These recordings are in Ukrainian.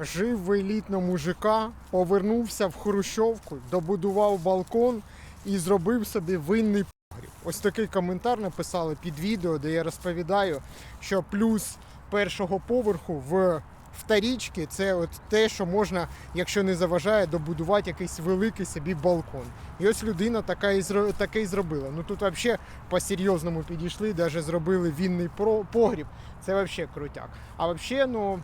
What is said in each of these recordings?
жив в елітному ЖК, повернувся в Хрущовку, добудував балкон і зробив собі винний погріб. Ось такий коментар написали під відео, де я розповідаю, що плюс першого поверху в вторічки це от те, що можна, якщо не заважає, добудувати якийсь великий собі балкон. І ось людина така і таке і зробила. Ну тут взагалі по-серйозному підійшли, навіть зробили вінний погріб. Це взагалі крутяк. А взагалі, ну.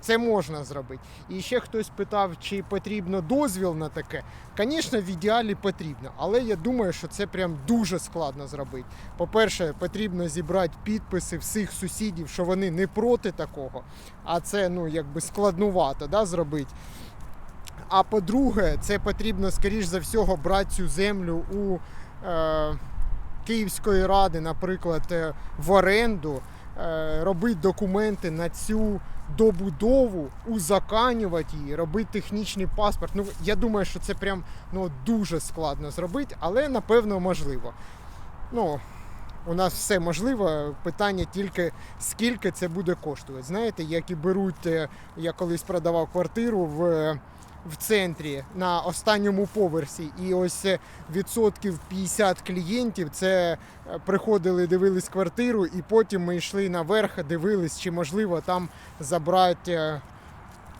Це можна зробити. І ще хтось питав, чи потрібно дозвіл на таке. Звісно, в ідеалі потрібно, але я думаю, що це прям дуже складно зробити. По-перше, потрібно зібрати підписи всіх сусідів, що вони не проти такого, а це ну якби складнувато да, зробити. А по-друге, це потрібно, скоріш за всього, брати цю землю у е, Київської ради, наприклад, е, в оренду, робити документи на цю добудову, узаканювати її, робити технічний паспорт. Ну, я думаю, що це прям ну, дуже складно зробити, але напевно можливо. Ну, у нас все можливо. Питання тільки скільки це буде коштувати. Знаєте, як і беруть, е, я колись продавав квартиру в. В центрі на останньому поверсі, і ось е, відсотків 50 клієнтів це е, приходили, дивились квартиру, і потім ми йшли наверх, дивились, чи можливо там забрати е,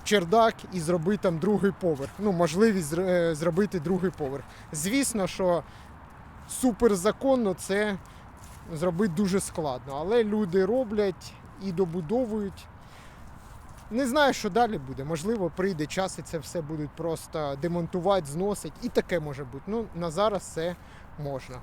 чердак і зробити там другий поверх. Ну, можливість зробити другий поверх. Звісно, що суперзаконно це зробити дуже складно, але люди роблять і добудовують. Не знаю, що далі буде. Можливо, прийде час і це все будуть просто демонтувати, зносити. І таке може бути. Ну, на зараз це можна.